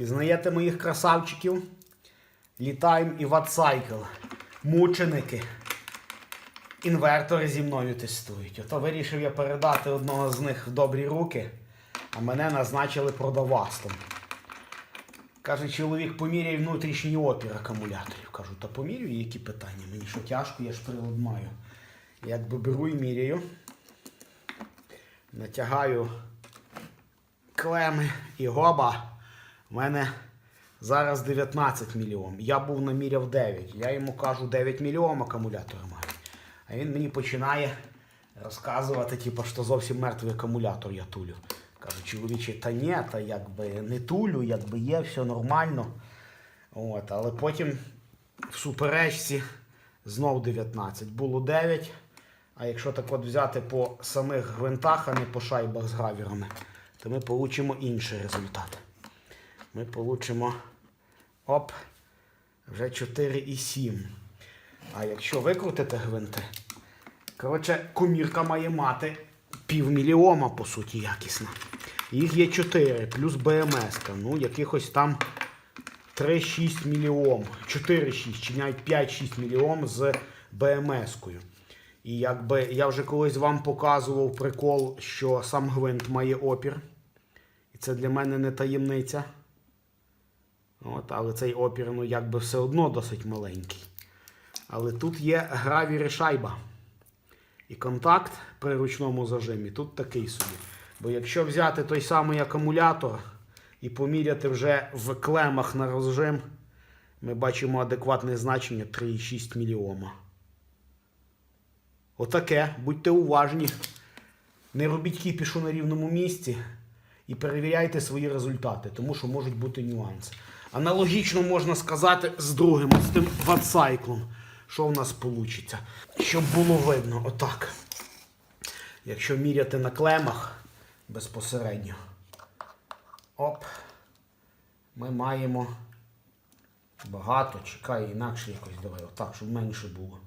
Пізнаєте моїх красавчиків? Літаємо і ватсайкл. Мученики. Інвертори зі мною тестують. Ото вирішив я передати одного з них в добрі руки, а мене назначили продавастом. Каже, чоловік, поміряй внутрішній опір акумуляторів. Кажу, та помірюю, які питання. Мені що тяжко, я ж прилад маю. Якби беру і міряю. Натягаю клеми і гоба. У мене зараз 19 мільйон. Я був наміряв 9. Я йому кажу 9 мільйон акумулятора маю. А він мені починає розказувати, типу, що зовсім мертвий акумулятор я тулю. Кажу, чоловіче, та ні, та якби не тулю, якби є, все нормально. От, але потім в суперечці знов 19. Було 9. А якщо так от взяти по самих гвинтах, а не по шайбах з гравірами, то ми получимо інший результат. Ми получимо оп, вже 4,7. А якщо викрутити гвинти, коротше, кумірка має мати півмільйома, по суті, якісна. Їх є 4, плюс БМС. Ну, якихось там 3-6 мільйон, 4-6, чи навіть 5-6 мільйон з БМС-кою. І якби я вже колись вам показував прикол, що сам гвинт має опір. І це для мене не таємниця. От, але цей опір, ну, якби все одно досить маленький. Але тут є гравір шайба. І контакт при ручному зажимі тут такий собі. Бо якщо взяти той самий акумулятор і поміряти вже в клемах на розжим, ми бачимо адекватне значення 3,6 мільйома. Отаке, будьте уважні. Не робіть кіпішу на рівному місці і перевіряйте свої результати, тому що можуть бути нюанси. Аналогічно можна сказати з другим, з тим ватсайклом, що в нас вийде. Щоб було видно, отак. Якщо міряти на клемах безпосередньо, оп, ми маємо багато, чекай, інакше якось давай, отак, щоб менше було.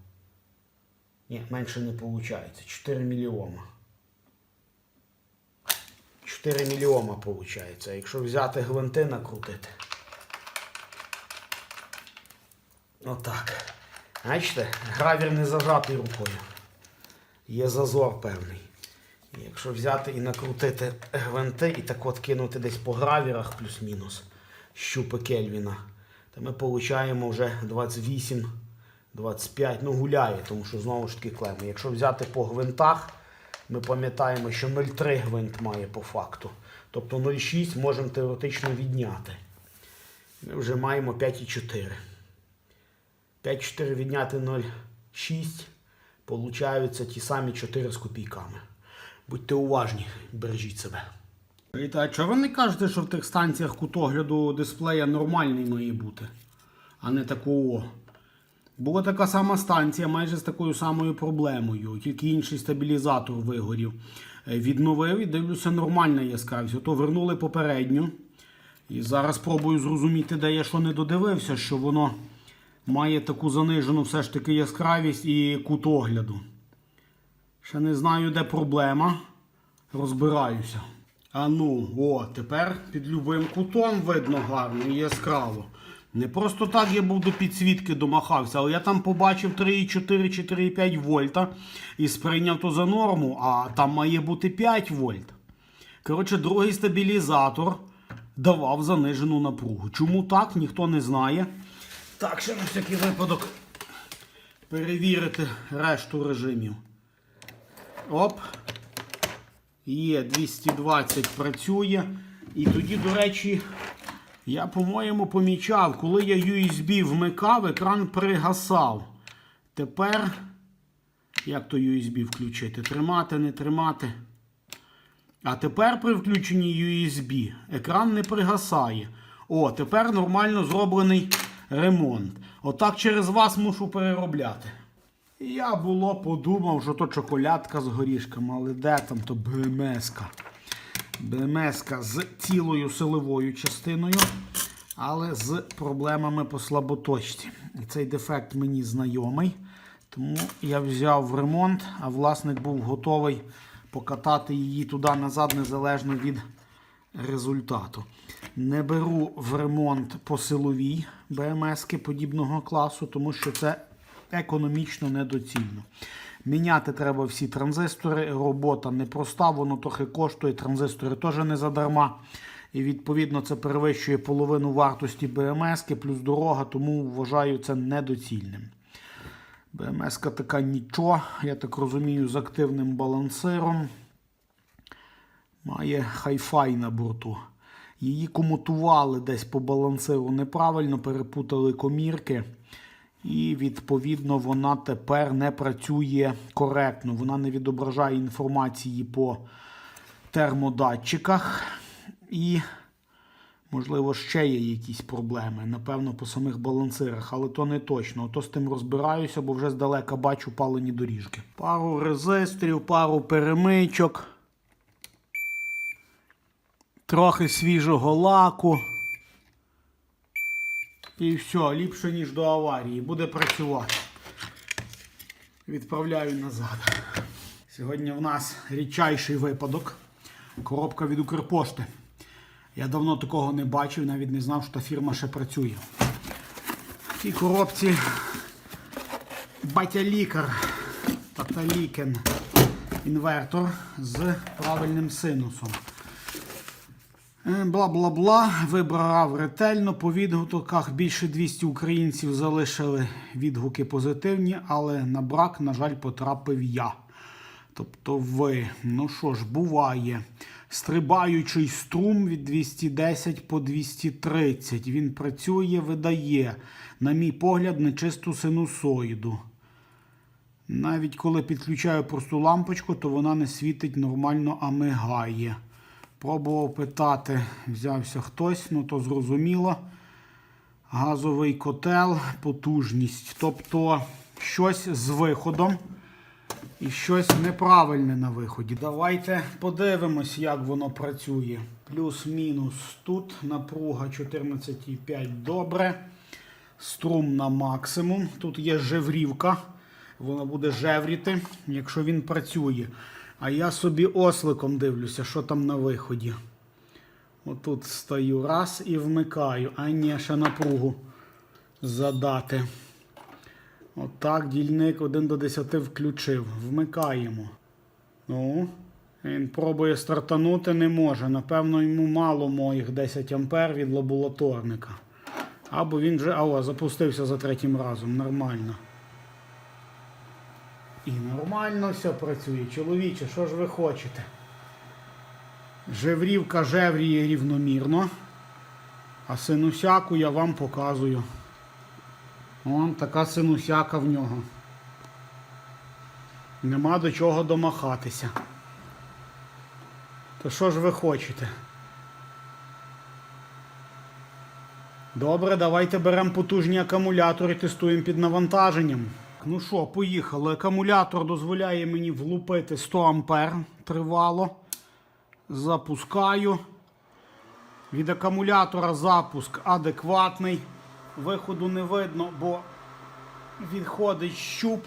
Ні, менше не виходить. 4 мільйони. 4 мільйони виходить. Якщо взяти гвинти накрутити. Отак. Бачите, гравір не зажатий рукою. Є зазор певний. Якщо взяти і накрутити гвинти і так от кинути десь по гравірах плюс-мінус щупи Кельвіна, то ми отримаємо вже 28, 25, ну гуляє, тому що знову ж таки клеми. Якщо взяти по гвинтах, ми пам'ятаємо, що 0,3 гвинт має по факту. Тобто 0,6 можемо теоретично відняти. Ми вже маємо 5,4. 5,4 відняти 0,6. Получаються ті самі 4 з копійками. Будьте уважні, бережіть себе. А чого ви не кажете, що в тих станціях кутогляду дисплея нормальний має бути, а не такого? Була така сама станція, майже з такою самою проблемою, тільки інший стабілізатор вигорів. Е, Відновив і дивлюся, нормальна яскравість. Ото вернули попередню. І зараз пробую зрозуміти, де я що не додивився, що воно має таку занижену все ж таки яскравість і кут огляду. Ще не знаю, де проблема. Розбираюся. А ну, о, тепер під любим кутом видно гарно і яскраво. Не просто так я був до підсвітки домахався, але я там побачив 3,4-4,5 вольта і сприйняв то за норму, а там має бути 5 вольт. Коротше, другий стабілізатор давав занижену напругу. Чому так, ніхто не знає. Так, ще на всякий випадок перевірити решту режимів. Оп. Є 220 працює. І тоді, до речі, я, по-моєму, помічав, коли я USB вмикав, екран пригасав. Тепер, як то USB включити? Тримати, не тримати. А тепер при включенні USB екран не пригасає. О, тепер нормально зроблений ремонт. Отак через вас мушу переробляти. Я було подумав, що то чоколядка з горішками, але де там то БМС-ка. БМС-ка з цілою силовою частиною, але з проблемами по слаботочці. І цей дефект мені знайомий. Тому я взяв в ремонт, а власник був готовий покатати її туди-назад, незалежно від результату. Не беру в ремонт по силовій БМС подібного класу, тому що це економічно недоцільно. Міняти треба всі транзистори. Робота непроста, воно трохи коштує. Транзистори теж не задарма. І відповідно це перевищує половину вартості БМС, плюс дорога, тому вважаю це недоцільним. БМС така нічого, я так розумію, з активним балансиром. Має хай-фай на борту. Її комутували десь по балансиру неправильно, перепутали комірки. І, відповідно, вона тепер не працює коректно. Вона не відображає інформації по термодатчиках. І, можливо, ще є якісь проблеми. Напевно, по самих балансирах, але то не точно. То з тим розбираюся, бо вже здалека бачу палені доріжки. Пару резисторів, пару перемичок. Трохи свіжого лаку. І все, ліпше, ніж до аварії. Буде працювати. Відправляю назад. Сьогодні в нас рідчайший випадок. Коробка від Укрпошти. Я давно такого не бачив, навіть не знав, що та фірма ще працює. Цій коробці батя лікар Таталікен інвертор з правильним синусом. Е, Бла-бла-бла, вибрав ретельно. По відгуках більше 200 українців залишили відгуки позитивні, але на брак, на жаль, потрапив я. Тобто ви, ну що ж, буває. Стрибаючий струм від 210 по 230. Він працює, видає, на мій погляд, нечисту синусоїду. Навіть коли підключаю просту лампочку, то вона не світить нормально, а мигає. Пробував питати, взявся хтось, ну то зрозуміло. Газовий котел, потужність. Тобто щось з виходом і щось неправильне на виході. Давайте подивимось, як воно працює. Плюс-мінус тут напруга 14,5 добре. Струм на максимум. Тут є жеврівка. Вона буде жевріти, якщо він працює. А я собі осликом дивлюся, що там на виході. Отут стою раз і вмикаю, а ні, ще напругу задати. Отак, дільник 1 до 10 включив. Вмикаємо. Ну, він пробує стартанути, не може. Напевно, йому мало моїх 10 ампер від лабораторника. Або він вже о, запустився за третім разом. Нормально. І нормально все працює. Чоловіче, що ж ви хочете? Жеврівка жевріє рівномірно. А синусяку я вам показую. Вон така синусяка в нього. Нема до чого домахатися. То що ж ви хочете? Добре, давайте беремо потужні акумулятори, тестуємо під навантаженням. Ну що, поїхали. Акумулятор дозволяє мені влупити 100 ампер тривало. Запускаю. Від акумулятора запуск адекватний. Виходу не видно, бо відходить щуп.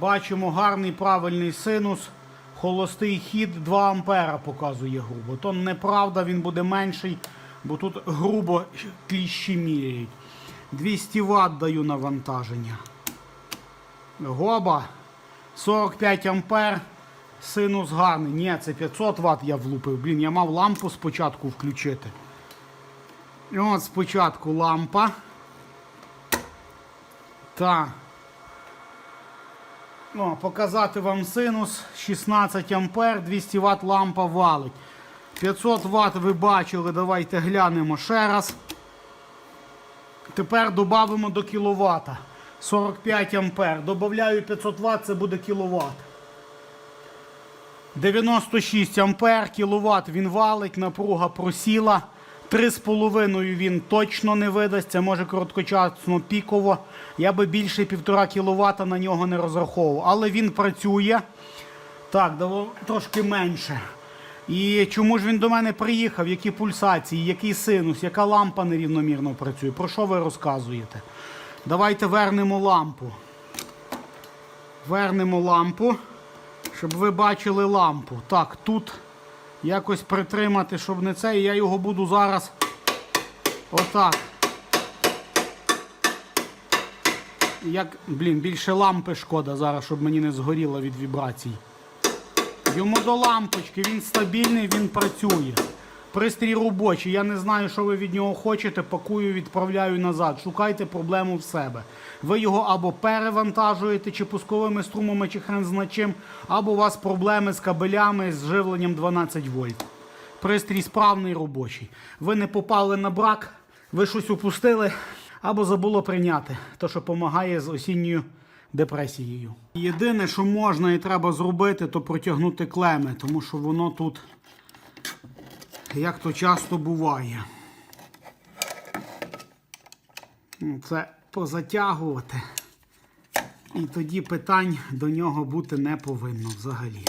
Бачимо гарний правильний синус. Холостий хід 2 ампера показує грубо. То неправда, він буде менший, бо тут грубо кліщі міряють. 200 Вт даю навантаження. Гоба 45 ампер. Синус гарний. Ні, це 500 Вт я влупив. Блін, я мав лампу спочатку включити. І от спочатку лампа. Так. О, показати вам синус 16 ампер, 200 Вт лампа валить. 500 Вт ви бачили, давайте глянемо ще раз. Тепер додамо до кіловата. 45 ампер. Добавляю 500 Вт, це буде кіловат. 96 ампер, кіловат він валить, напруга просіла. 3,5 він точно не видасть, це може короткочасно піково. Я би більше 1,5 кВт на нього не розраховував. Але він працює. Так, давай трошки менше. І чому ж він до мене приїхав? Які пульсації, який синус, яка лампа нерівномірно працює? Про що ви розказуєте? Давайте вернемо лампу. Вернемо лампу, щоб ви бачили лампу. Так, тут якось притримати, щоб не це. І я його буду зараз отак. Як, блін, більше лампи шкода зараз, щоб мені не згоріло від вібрацій. Йому до лампочки, він стабільний, він працює. Пристрій робочий. Я не знаю, що ви від нього хочете. Пакую, відправляю назад. Шукайте проблему в себе. Ви його або перевантажуєте, чи пусковими струмами, чи хрен зна чим, або у вас проблеми з кабелями з живленням 12 вольт. Пристрій справний робочий. Ви не попали на брак, ви щось упустили, або забуло прийняти. То, що допомагає з осінньою депресією. Єдине, що можна і треба зробити, то протягнути клеми, тому що воно тут, як то часто буває. Ну, Це позатягувати. І тоді питань до нього бути не повинно взагалі.